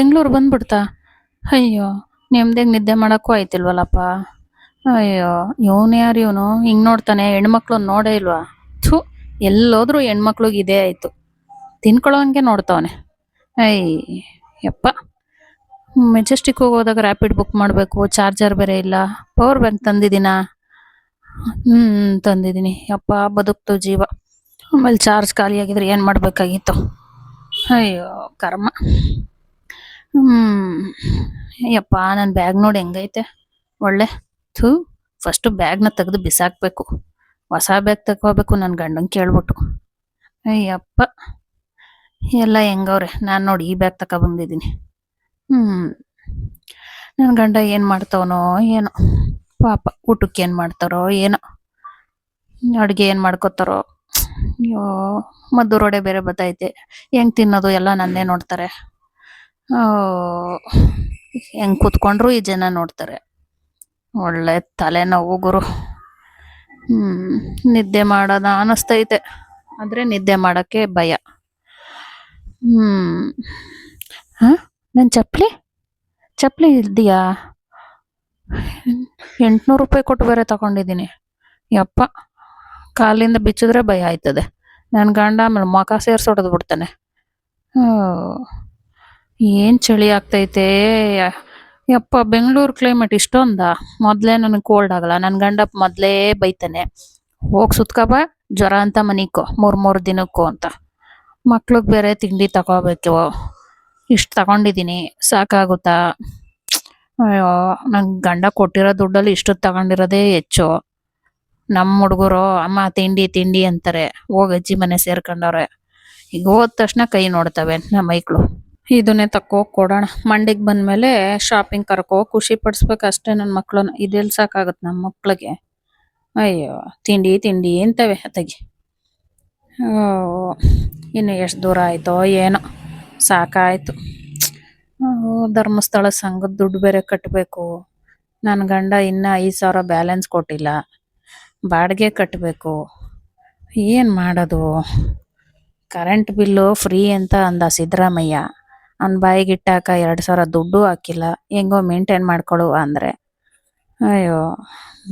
ಬೆಂಗಳೂರು ಬಂದ್ಬಿಡ್ತಾ? ಅಯ್ಯೋ ನೆಮ್ಮದಿಯಾಗಿ ನಿದ್ದೆ ಮಾಡೋಕ್ಕೂ ಆಯ್ತಿಲ್ವಲ್ಲಪ್ಪ? ಅಯ್ಯೋ, ಇವನು ಯಾರು ಇವನು? ಹಿಂಗೆ ನೋಡ್ತಾನೆ, ಹೆಣ್ಮಕ್ಳು ನೋಡೇ ಇಲ್ವಾ? ಥು, ಎಲ್ಲೋದ್ರೂ ಹೆಣ್ಮಕ್ಳಿಗೆ ಇದೇ ಆಯಿತು. ತಿನ್ಕೊಳ್ಳೋ ಹಂಗೆ ನೋಡ್ತಾವನೆ. ಅಯ್ಯ ಯಪ್ಪ ಮೆಜೆಸ್ಟಿಕ್ ಹೋಗೋದಾಗ ರ್ಯಾಪಿಡ್ ಬುಕ್ ಮಾಡಬೇಕು, ಚಾರ್ಜರ್ ಬೇರೆ ಇಲ್ಲ. ಪವರ್ ಬ್ಯಾಂಕ್ ತಂದಿದ್ದೀನಾ? ಹ್ಞೂ ತಂದಿದ್ದೀನಿ. ಯಪ್ಪ, ಬದುಕ್ತು ಜೀವ. ಆಮೇಲೆ ಚಾರ್ಜ್ ಖಾಲಿಯಾಗಿದ್ರೆ ಏನು ಮಾಡಬೇಕಾಗಿತ್ತು? ಅಯ್ಯೋ, ಕರ್ಮ. ಹ್ಮ್. ಯಪ್ಪ ನನ್ನ ಬ್ಯಾಗ್ ನೋಡಿ ಹೆಂಗೈತೆ? ಒಳ್ಳೆ. ಥೂ ಫಸ್ಟ್ ಬ್ಯಾಗ್ನ ತೆಗೆದು ಬಿಸಾಕ್ಬೇಕು. ಹೊಸ ಬ್ಯಾಗ್ ತಗೋಬೇಕು ನನ್ನ ಗಂಡನ್ ಕೇಳ್ಬಿಟ್ಟು. ಅಯ್ಯಪ್ಪ. ಎಲ್ಲ ಹೆಂಗವ್ರೆ? ನಾನು ನೋಡಿ ಈ ಬ್ಯಾಗ್ ತಕ ಬಂದಿದ್ದೀನಿ. ಹ್ಮ್. ನನ್ನ ಗಂಡ ಏನು ಮಾಡ್ತಾವನೋ ಏನೋ. ಪಾಪ, ಊಟಕ್ಕೆ ಏನು ಮಾಡ್ತಾರೋ ಏನೋ. ಅಡುಗೆ ಏನು ಮಾಡ್ಕೋತಾರೋ. ಅಯ್ಯೋ, ಮದ್ದು ರೋಡೆ ಬೇರೆ ಬತ್ತೈತೆ ಹೆಂಗ್ ತಿನ್ನೋದು ಎಲ್ಲ ನನ್ನೇ ನೋಡ್ತಾರೆ. ಹೆಂಗ್ ಕೂತ್ಕೊಂಡ್ರು ಈ ಜನ ನೋಡ್ತಾರೆ. ಒಳ್ಳೆ ತಲೆನೋವು ಗುರು. ಹ್ಮ್, ನಿದ್ದೆ ಮಾಡೋದ ಅನಿಸ್ತೈತೆ. ಆದ್ರೆ ನಿದ್ದೆ ಮಾಡಕ್ಕೆ ಭಯ. ಹ್ಮ್, ಹ? ನನ್ ಚಪ್ಪಲಿ ಚಪ್ಪಲಿ ಇದೆಯಾ ಎಂಟ್ನೂರು ರೂಪಾಯಿ ಕೊಟ್ಟು ಬೇರೆ ತಗೊಂಡಿದ್ದೀನಿ. ಯಪ್ಪ, ಕಾಲಿಂದ ಬಿಚ್ಚಿದ್ರೆ ಭಯ ಆಯ್ತದೆ. ನನ್ನ ಗಂಡ ಆಮೇಲೆ ಮುಖ ಸೇರ್ಸಿ ಹೊಡೆದು ಬಿಡ್ತಾನೆ ಏನ್ ಚಳಿ ಆಗ್ತೈತೆ? ಯಪ್ಪ, ಬೆಂಗಳೂರು ಕ್ಲೈಮೇಟ್ ಇಷ್ಟೊಂದ? ಮೊದ್ಲೇ ನನಗೆ ಕೋಲ್ಡ್ ಆಗಲ್ಲ. ನನ್ನ ಗಂಡ ಮೊದ್ಲೇ ಬೈತಾನೆ, ಹೋಗ್ ಸುತ್ಕಬ ಜ್ವರ ಅಂತ ಮನಿಕೋ, ಮೂರ್ ಮೂರ್ ದಿನಕ್ಕೂ ಅಂತ. ಮಕ್ಳಿಗೆ ಬೇರೆ ತಿಂಡಿ ತಗೋಬೇಕು. ಇಷ್ಟು ತಗೊಂಡಿದ್ದೀನಿ ಸಾಕಾಗುತ್ತಾ? ಅಯ್ಯೋ ನನ್ ಗಂಡ ಕೊಟ್ಟಿರೋ ದುಡ್ಡಲ್ಲಿ ಇಷ್ಟು ತಗೊಂಡಿರೋದೇ ಹೆಚ್ಚು. ನಮ್ಮ ಹುಡುಗರು ಅಮ್ಮ ತಿಂಡಿ ತಿಂಡಿ ಅಂತಾರೆ. ಹೋಗಿ ಅಜ್ಜಿ ಮನೆ ಸೇರ್ಕೊಂಡವ್ರೆ. ಈಗ ಹೋದ ತಕ್ಷಣ ಕೈ ನೋಡ್ತವೆ, ನಮ್ಮ ಮೈಕ್ಳು ಇದನ್ನೇ ತಕ್ಕೋ ಕೊಡೋಣ. ಮಂಡಿಗೆ ಬಂದ್ಮೇಲೆ ಶಾಪಿಂಗ್ ಕರ್ಕೋ ಖುಷಿ ಪಡಿಸ್ಬೇಕು ಅಷ್ಟೇ ನನ್ನ ಮಕ್ಳನ್ನ ಇದೆಲ್ಲ ಸಾಕಾಗುತ್ತೆ ನಮ್ಮ ಮಕ್ಕಳಿಗೆ ಅಯ್ಯೋ, ತಿಂಡಿ ತಿಂಡಿ ಅಂತವೆ ಅತ್ತಗೆ. ಇನ್ನು ಎಷ್ಟು ದೂರ ಆಯ್ತೋ ಏನೋ. ಸಾಕಾಯಿತು. ಧರ್ಮಸ್ಥಳ ಸಂಘದ ದುಡ್ಡು ಬೇರೆ ಕಟ್ಟಬೇಕು ನನ್ನ ಗಂಡ ಇನ್ನೂ ಐದು ಸಾವಿರ ಬ್ಯಾಲೆನ್ಸ್ ಕೊಟ್ಟಿಲ್ಲ. ಬಾಡಿಗೆ ಕಟ್ಟಬೇಕು ಏನು ಮಾಡೋದು? ಕರೆಂಟ್ ಬಿಲ್ಲು ಫ್ರೀ ಅಂತ ಅಂದ ಸಿದ್ದರಾಮಯ್ಯ. ಅವ್ನ ಬಾಯಿಗೆ ಇಟ್ಟಾಕ ಎರಡು ಸಾವಿರ ದುಡ್ಡು ಹಾಕಿಲ್ಲ, ಹೆಂಗೋ ಮೇಂಟೈನ್ ಮಾಡ್ಕೊಳುವ ಅಂದರೆ. ಅಯ್ಯೋ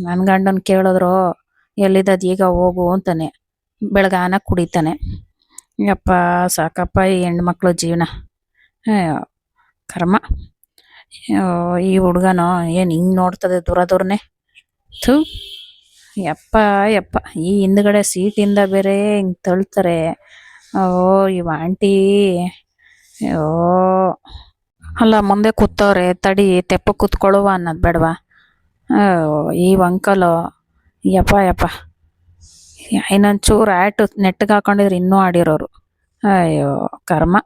ನನ್ನ ಗಂಡನ ಕೇಳಿದ್ರು ಎಲ್ಲಿದ್ದದು ಈಗ ಹೋಗು ಅಂತಾನೆ, ಬೆಳಗಾನ ಕುಡಿತಾನೆ. ಯಪ್ಪ, ಸಾಕಪ್ಪ ಈ ಹೆಣ್ಮಕ್ಳು ಜೀವನ. ಅಯ್ಯೋ, ಕರ್ಮ. ಈ ಹುಡುಗನೋ ಏನು ಹಿಂಗೆ ನೋಡ್ತದೆ ದೂರ ದೂರನೇ. ಥೂ, ಯಪ್ಪ ಯಪ್ಪ. ಈ ಹಿಂದ್ಗಡೆ ಸೀಟಿಂದ ಬೇರೆ ಹಿಂಗೆ ತಳ್ತಾರೆ. ಓ, ಇವ ಆಂಟಿ ಅಯ್ಯೋ. ಅಲ್ಲ, ಮುಂದೆ ಕೂತವ್ರೆ, ತಡಿ, ತೆಪ್ಪ ಕೂತ್ಕೊಳ್ಳುವ ಅನ್ನೋದು ಬೇಡವಾ? ಈ ಅಂಕಲು ಯಪ್ಪ ಯಪ್ಪ. ಇನ್ನೊಂದು ಚೂರು ನೆಟ್ಟಗೆ ನೆಟ್ಟಿಗೆ ಹಾಕೊಂಡಿದ್ರೆ ಇನ್ನೂ ಆಡಿರೋರು ಅಯ್ಯೋ, ಕರ್ಮ.